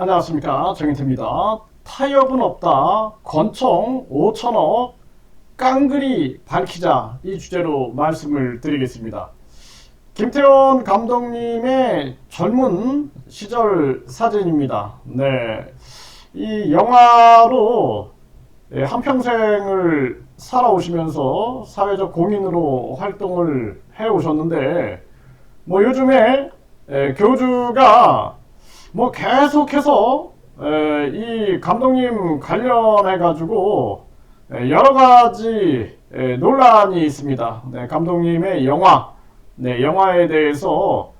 안녕하십니까 정인태입니다. 타협은 없다. 권총 5천억 깡그리 밝히자 이 주제로 말씀을 드리겠습니다. 김태원 감독님의 젊은 시절 사진입니다. 네. 이 영화로 예, 한평생을 살아오시면서 사회적 공인으로 활동을 해오셨는데, 뭐 요즘에 예, 교주가 뭐 계속해서 에, 이 감독님 관련해 가지고 여러 가지 에, 논란이 있습니다. 네, 감독님의 영화, 네, 영화에 대해서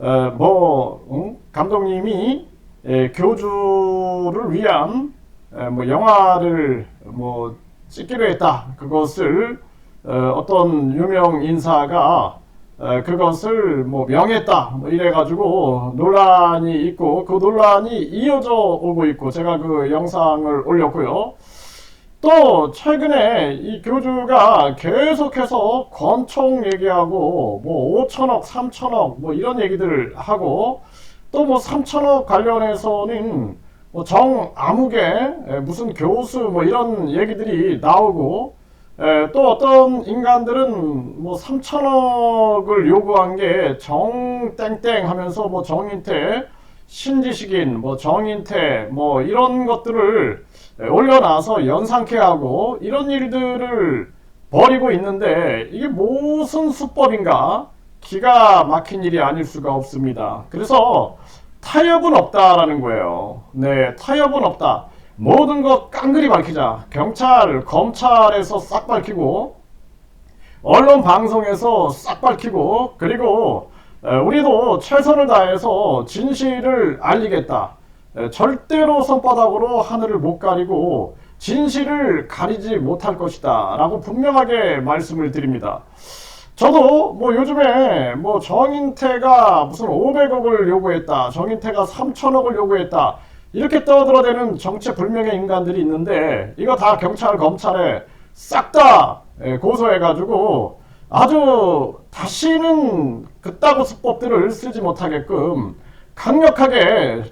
에, 뭐 응? 감독님이 에, 교주를 위한 에, 뭐 영화를 뭐 찍기로 했다. 그것을 어, 어떤 유명 인사가 에, 그것을 뭐 명했다 뭐 이래가지고 논란이 있고 그 논란이 이어져 오고 있고 제가 그 영상을 올렸고요. 또 최근에 이 교주가 계속해서 권총 얘기하고 뭐 5천억, 3천억 뭐 이런 얘기들을 하고 또 뭐 3천억 관련해서는 뭐 정아무개 무슨 교수 뭐 이런 얘기들이 나오고 에, 또 어떤 인간들은 뭐 3천억을 요구한 게 정땡땡 하면서 뭐 정인태, 신지식인, 뭐 정인태, 뭐 이런 것들을 올려놔서 연상케 하고 이런 일들을 벌이고 있는데 이게 무슨 수법인가? 기가 막힌 일이 아닐 수가 없습니다. 그래서 타협은 없다라는 거예요. 네, 타협은 없다. 모든 것 깡그리 밝히자. 경찰, 검찰에서 싹 밝히고, 언론 방송에서 싹 밝히고, 그리고 우리도 최선을 다해서 진실을 알리겠다. 절대로 손바닥으로 하늘을 못 가리고 진실을 가리지 못할 것이다. 라고 분명하게 말씀을 드립니다. 저도 뭐 요즘에 뭐 정인태가 무슨 500억을 요구했다. 정인태가 3천억을 요구했다. 이렇게 떠들어대는 정체 불명의 인간들이 있는데 이거 다 경찰 검찰에 싹 다 고소해가지고 아주 다시는 그따구 수법들을 쓰지 못하게끔 강력하게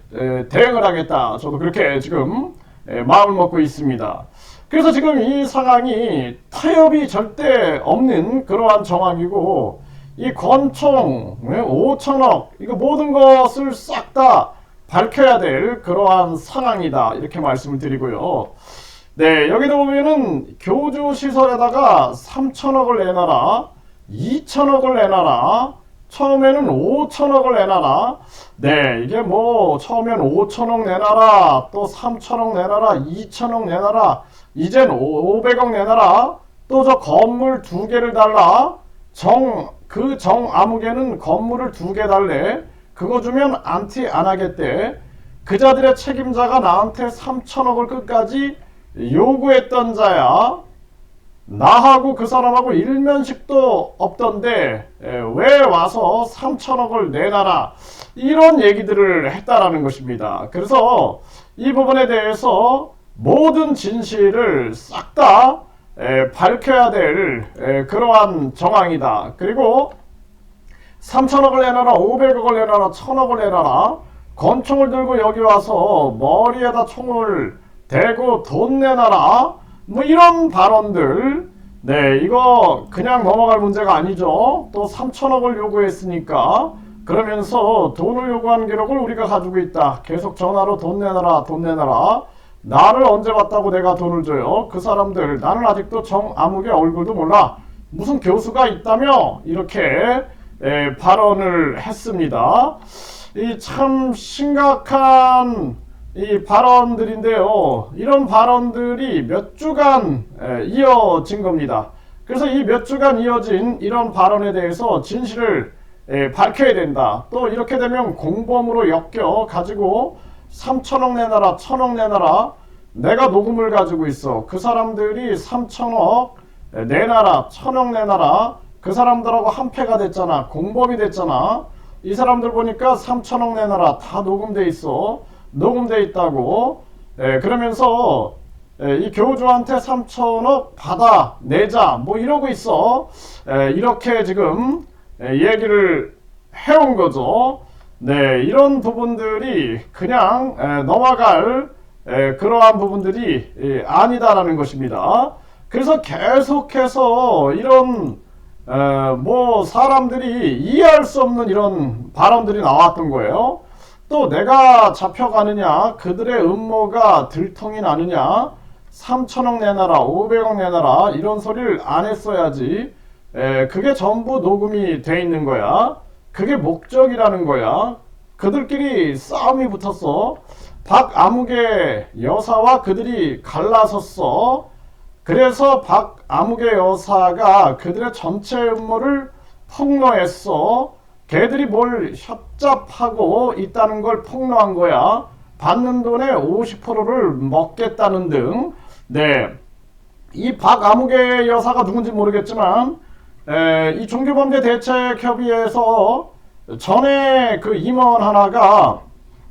대응을 하겠다. 저도 그렇게 지금 마음을 먹고 있습니다. 그래서 지금 이 상황이 타협이 절대 없는 그러한 정황이고 이 권총 5천억 이거 모든 것을 싹 다 밝혀야 될 그러한 상황이다. 이렇게 말씀을 드리고요. 네, 여기도 보면은 교주 시설에다가 3천억을 내놔라, 2천억을 내놔라, 처음에는 5천억을 내놔라. 네, 이게 뭐 처음엔 5천억 내놔라, 또 3천억 내놔라, 2천억 내놔라, 이젠 500억 내놔라, 또 저 건물 두 개를 달라. 정, 그정 아무개는 건물을 두 개 달래. 그거 주면 안티 안 하겠대. 그자들의 책임자가 나한테 3천억을 끝까지 요구했던 자야. 나하고 그 사람하고 일면식도 없던데 왜 와서 3천억을 내놔라 이런 얘기들을 했다라는 것입니다. 그래서 이 부분에 대해서 모든 진실을 싹 다 밝혀야 될 그러한 정황이다. 그리고 3천억을 내놔라, 500억을 내놔라, 1000억을 내놔라. 권총을 들고 여기 와서 머리에다 총을 대고 돈 내놔라. 뭐 이런 발언들. 네, 이거 그냥 넘어갈 문제가 아니죠. 또 3천억을 요구했으니까. 그러면서 돈을 요구한 기록을 우리가 가지고 있다. 계속 전화로 돈 내놔라, 돈 내놔라. 나를 언제 봤다고 내가 돈을 줘요? 그 사람들, 나는 아직도 정아무개 얼굴도 몰라. 무슨 교수가 있다며? 이렇게 에, 발언을 했습니다. 이 참 심각한 이 발언들인데요. 이런 발언들이 몇 주간 에, 이어진 겁니다. 그래서 이 몇 주간 이어진 이런 발언에 대해서 진실을 에, 밝혀야 된다. 또 이렇게 되면 공범으로 엮여 가지고 3천억 내놔라, 1천억 내놔라. 내가 녹음을 가지고 있어. 그 사람들이 3천억 내놔라, 1천억 내놔라. 그 사람들하고 한패가 됐잖아. 공범이 됐잖아. 이 사람들 보니까 3천억 내놔라. 다 녹음돼 있어. 녹음돼 있다고. 에, 그러면서 에, 이 교주한테 3천억 받아 내자. 뭐 이러고 있어. 에, 이렇게 지금 얘기를 해온 거죠. 네, 이런 부분들이 그냥 에, 넘어갈 에, 그러한 부분들이 예, 아니다라는 것입니다. 그래서 계속해서 이런 에, 뭐 사람들이 이해할 수 없는 이런 발언들이 나왔던 거예요. 또 내가 잡혀가느냐, 그들의 음모가 들통이 나느냐, 3천억 내놔라, 500억 내놔라 이런 소리를 안 했어야지. 에, 그게 전부 녹음이 돼 있는 거야. 그게 목적이라는 거야. 그들끼리 싸움이 붙었어. 박아무개 여사와 그들이 갈라섰어. 그래서 박아무개 여사가 그들의 전체 음모를 폭로했어. 걔들이 뭘 협잡하고 있다는 걸 폭로한 거야. 받는 돈의 50%를 먹겠다는 등. 네. 이 박아무개 여사가 누군지 모르겠지만 에, 이 종교범죄 대책협의회에서 전에 그 임원 하나가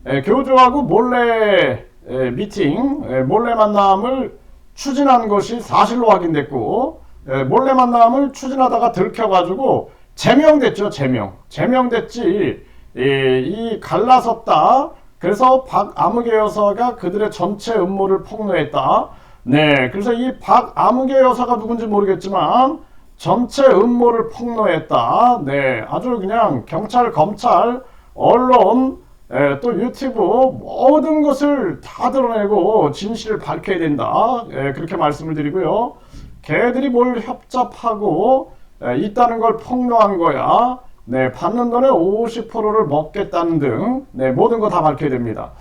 에, 교주하고 몰래 에, 미팅, 에, 몰래 만남을 추진한 것이 사실로 확인됐고 에, 몰래 만남을 추진하다가 들켜가지고 제명됐죠, 제명. 제명됐지. 에, 이 갈라섰다. 그래서 박 아무개 여사가 그들의 전체 음모를 폭로했다. 네, 그래서 이 박 아무개 여사가 누군지 모르겠지만 전체 음모를 폭로했다. 네, 아주 그냥 경찰, 검찰, 언론, 에, 또 유튜브 모든 것을 다 드러내고 진실을 밝혀야 된다. 에, 그렇게 말씀을 드리고요. 걔들이 뭘 협잡하고 에, 있다는 걸 폭로한 거야. 네, 받는 돈의 50%를 먹겠다는 등, 네, 모든 거 다 밝혀야 됩니다.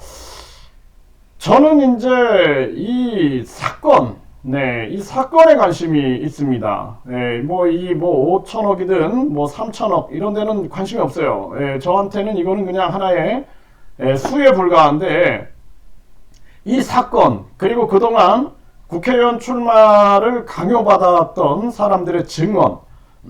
저는 이제 이 사건, 네, 이 사건에 관심이 있습니다. 네, 뭐, 이, 뭐, 5천억이든, 뭐, 3천억, 이런 데는 관심이 없어요. 예, 저한테는 이거는 그냥 하나의 예, 수에 불과한데, 이 사건, 그리고 그동안 국회의원 출마를 강요받았던 사람들의 증언,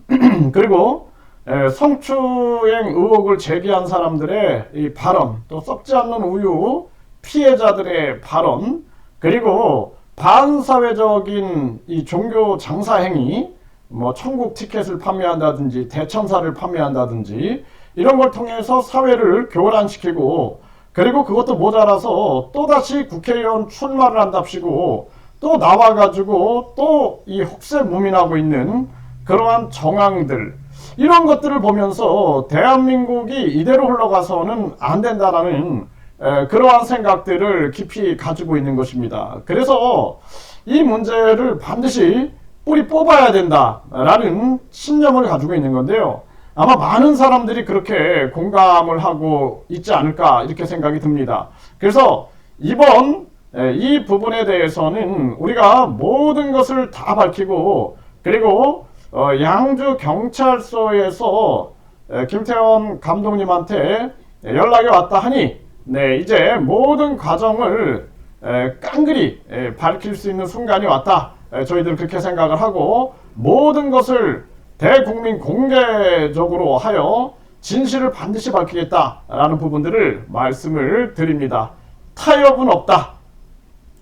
그리고 예, 성추행 의혹을 제기한 사람들의 이 발언, 또 썩지 않는 우유 피해자들의 발언, 그리고 반사회적인 이 종교 장사 행위, 뭐 천국 티켓을 판매한다든지 대천사를 판매한다든지 이런 걸 통해서 사회를 교란시키고 그리고 그것도 모자라서 또다시 국회의원 출마를 한답시고 또 나와가지고 또 이 혹세무민하고 있는 그러한 정황들 이런 것들을 보면서 대한민국이 이대로 흘러가서는 안 된다라는 에, 그러한 생각들을 깊이 가지고 있는 것입니다. 그래서 이 문제를 반드시 뿌리 뽑아야 된다라는 신념을 가지고 있는 건데요. 아마 많은 사람들이 그렇게 공감을 하고 있지 않을까 이렇게 생각이 듭니다. 그래서 이번 에, 이 부분에 대해서는 우리가 모든 것을 다 밝히고 그리고 어, 양주 경찰서에서 에, 김태원 감독님한테 연락이 왔다 하니 네 이제 모든 과정을 에, 깡그리 에, 밝힐 수 있는 순간이 왔다. 에, 저희들은 그렇게 생각을 하고 모든 것을 대국민 공개적으로 하여 진실을 반드시 밝히겠다라는 부분들을 말씀을 드립니다. 타협은 없다.